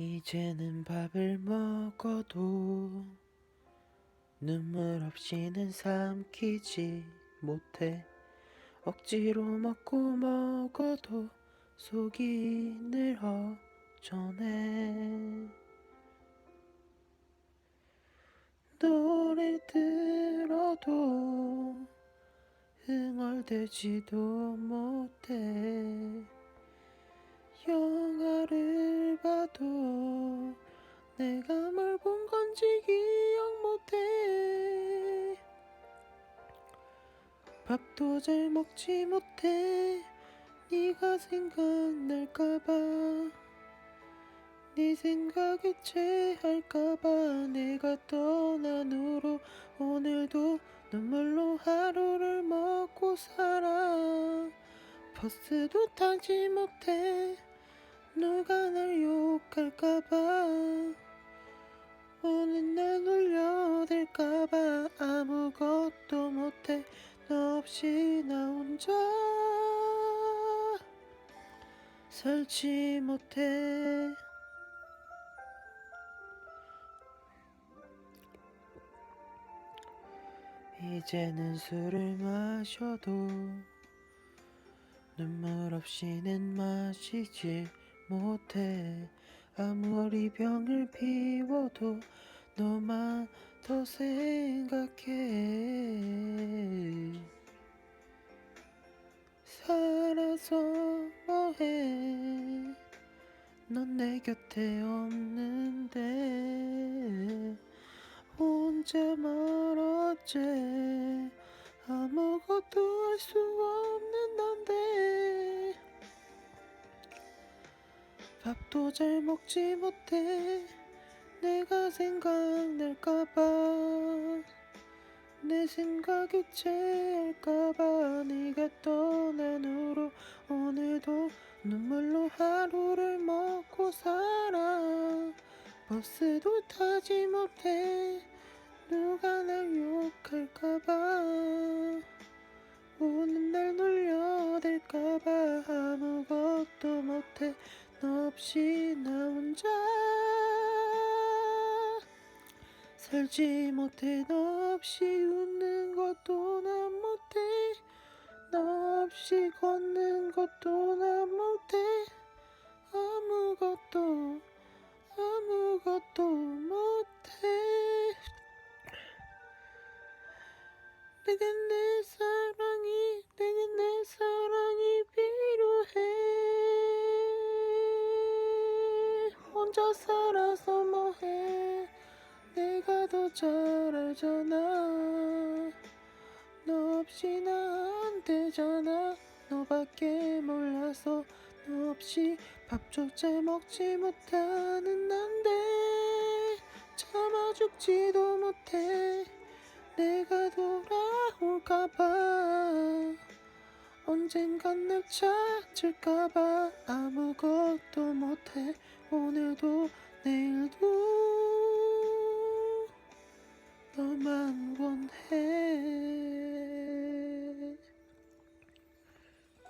이제는 밥을 먹어도 눈물 없이는 삼키지 못해. 억지로 먹고 먹어도 속이 늘 허전해 노래 들어도 흥얼대지도 못해 밥도 잘 먹지 못해. 네가 생각날까봐. 네 생각에 취할까봐. 내가 떠난 후로 오늘도 눈물로 하루를 먹고 살아. 버스도 타지 못해. 누가 날 욕할까봐. 오는 살지 못해. 이제는 술을 마셔도 눈물 없이는 마시지 못해. 아무리 병을 피워도 너만 더 생각해 내 곁에 없는데 혼자 멀었지 아무것도 할 수 없는 난데. 밥도 잘 먹지 못해 내가 생각날까봐. 내 생각이 채할까봐. 네가 떠난 후로 오늘도 눈물로 하 버스도 타지 못해. 누가 날 욕할까봐. 오는 날 놀려댈까봐. 아무것도 못해. 너 없이 나 혼자. 살지 못해. 너 없이 웃는 것도 난 못해. 너 없이 걷는 것도 난 못해 내게 내 사랑이 내게 내 사랑이 필요해. 혼자 살아서 뭐해? 내가 더 잘 알잖아 너 없이 나 안 되잖아. 너밖에 몰라서 너 없이 밥조차 먹지 못하는 난데. 참아 죽지도 못해. 내가 돌아 올까봐 언젠간 날 찾을까봐 아무것도 못해 오늘도 내일도